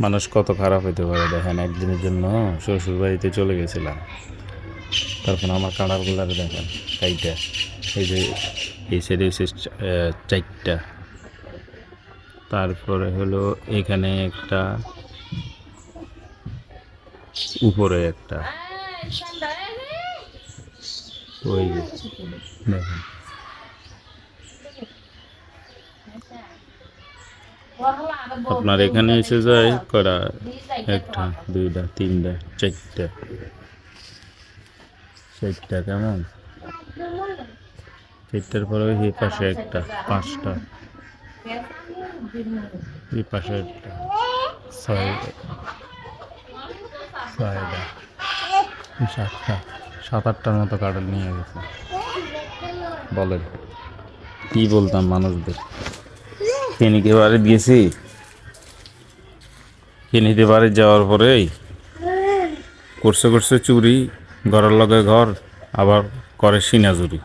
মানুষ কত খারাপ হইতে পারে দেখেন, একদিনের জন্য শ্বশুর বাড়িতে চলে গেছিলাম। তারপর আমার কাঁড়ালগুলারে দেখেন এইটা এই যে এই সাইডে চা- চারটা। তারপরে হলো এখানে একটা, উপরে একটা। ওই দেখেন। আপনার এখানে এসে যায় করা একটা, দুইটা, তিনটা, চারটা। চারটা কেমন? চারটার পরে এই পাশে একটা, পাঁচটা। এই পাশে একটা ছয় ছয়টা। সাতটা, সাত আটটার মতো কাটাল নিয়ে গেছে। বলেন, কি বলতাম মানুষদের? ফেনিকে বাড়ি দিয়েছি ফেনিতে বাড়ি যাওয়ার পরেই করছে করছে চুরি, ঘরের লগে ঘর, আবার করে সিনা সিনাজুরি।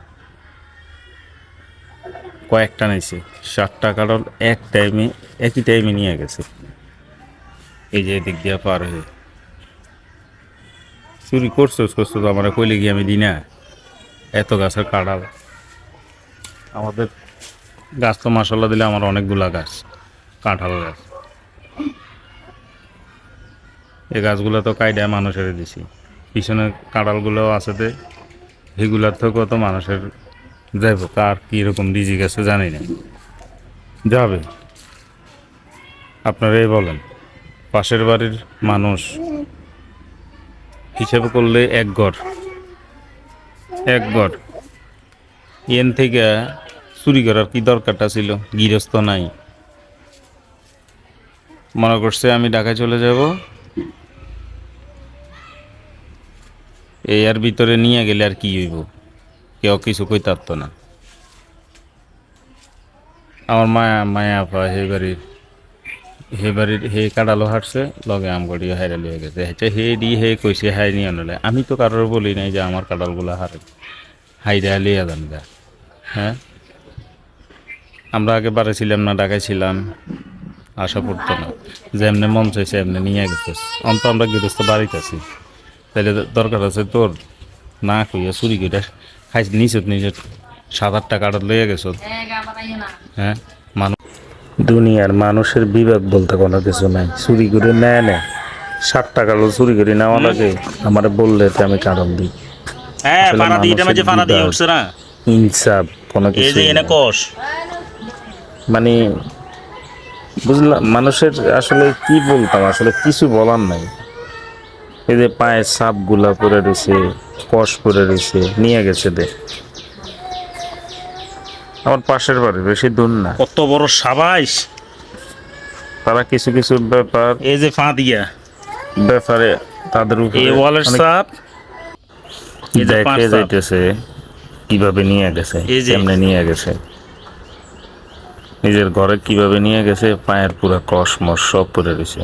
কয়েকটা নিয়েছে, সাতটা কারণ এক টাইমে একই টাইমে নিয়ে গেছে। এই যে এদিক দিয়ে পার হয়ে। চুরি করছ করছ তো আমরা কইলে গিয়ে আমি দিই না এত গাছের কাঁড়াল। আমাদের গাছ তো মাসাল্লা দিলে আমার অনেকগুলা গাছ, কাঁঠাল গাছ। এই গাছগুলো তো কায়দায় মানুষের দিছি। পিছনে কাঁঠালগুলোও আছে দে, সেগুলার থেকেও তো মানুষের যাইব কার কীরকম ডিজি গেছে জানি না। যাবে। আপনারাই বলেন, পাশের বাড়ির মানুষ হিসেবে করলে এক ঘর এক ঘর এন থেকে চুরি করার কি দরকারটা ছিল? গৃহস্থ নাই। মনে করছে আমি ঢাকায় চলে যাব। এই আর ভিতরে নিয়ে গেলে আর কি হইব? কেউ কিছু কই তারতো না। আমার মায়া মায়া আপা, হে বাড়ির হে বাড়ির, হে কাটালো হাঁটছে, লগে আম গড়িয়ে হাইরে লিয়ে গেছে। হেঁচে হে দি হে কইছে, হাই নিয়ে আনলে। আমি তো কারোর বলি নাই যে আমার কাটালগুলো হারে, হাইরে লিয়ে গা। হ্যাঁ? আমরা আগে বারে ছিলাম না ঢাকায় ছিলাম আশা পড়তো না। যেমনি মন চাইছে এমনি নিয়ে গেছে। অন্ত আমরা গৃহস্থ বাড়িতে আছি। তাহলে দরকার আছে তোর না কইয়া চুরি করে খাইছ নিছত নিজের সাত আট টাকা লইয়া গেছ। হ্যাঁ মানুষ দুনিয়ার মানুষের বিবেক বলতে কোনো কিছু নাই। চুরি করে নেয় না। ষাট টাকা চুরি করে নেওয়া লাগে। আমার বললে তো আমি কারণ দিই। হ্যাঁ দিয়ে মানুষের পানা দিয়ে বিবেক। উঠছে না। ইনসাফ কোনো এই যে এনে কষ মানে বুঝলাম মানুষের আসলে কি বলতাম? আসলে কিছু বলার নাই। এই যে পায়ে সাপগুলা পরে রয়েছে কষ পরে রয়েছে নিয়ে গেছে দে আমার পাশের বাড়ি বেশি দূর না। কত বড় সাবাইস তারা কিছু কিছু ব্যাপার এই যে ফা দিয়া। ব্যাপারে তাদের উপরে এই ওয়ালের সাপ দেখে যাইতেছে কীভাবে নিয়ে গেছে কেমনে নিয়ে গেছে। নিজের ঘরে কীভাবে নিয়ে গেছে পায়ের পুরা কসমস সব পরে রয়েছে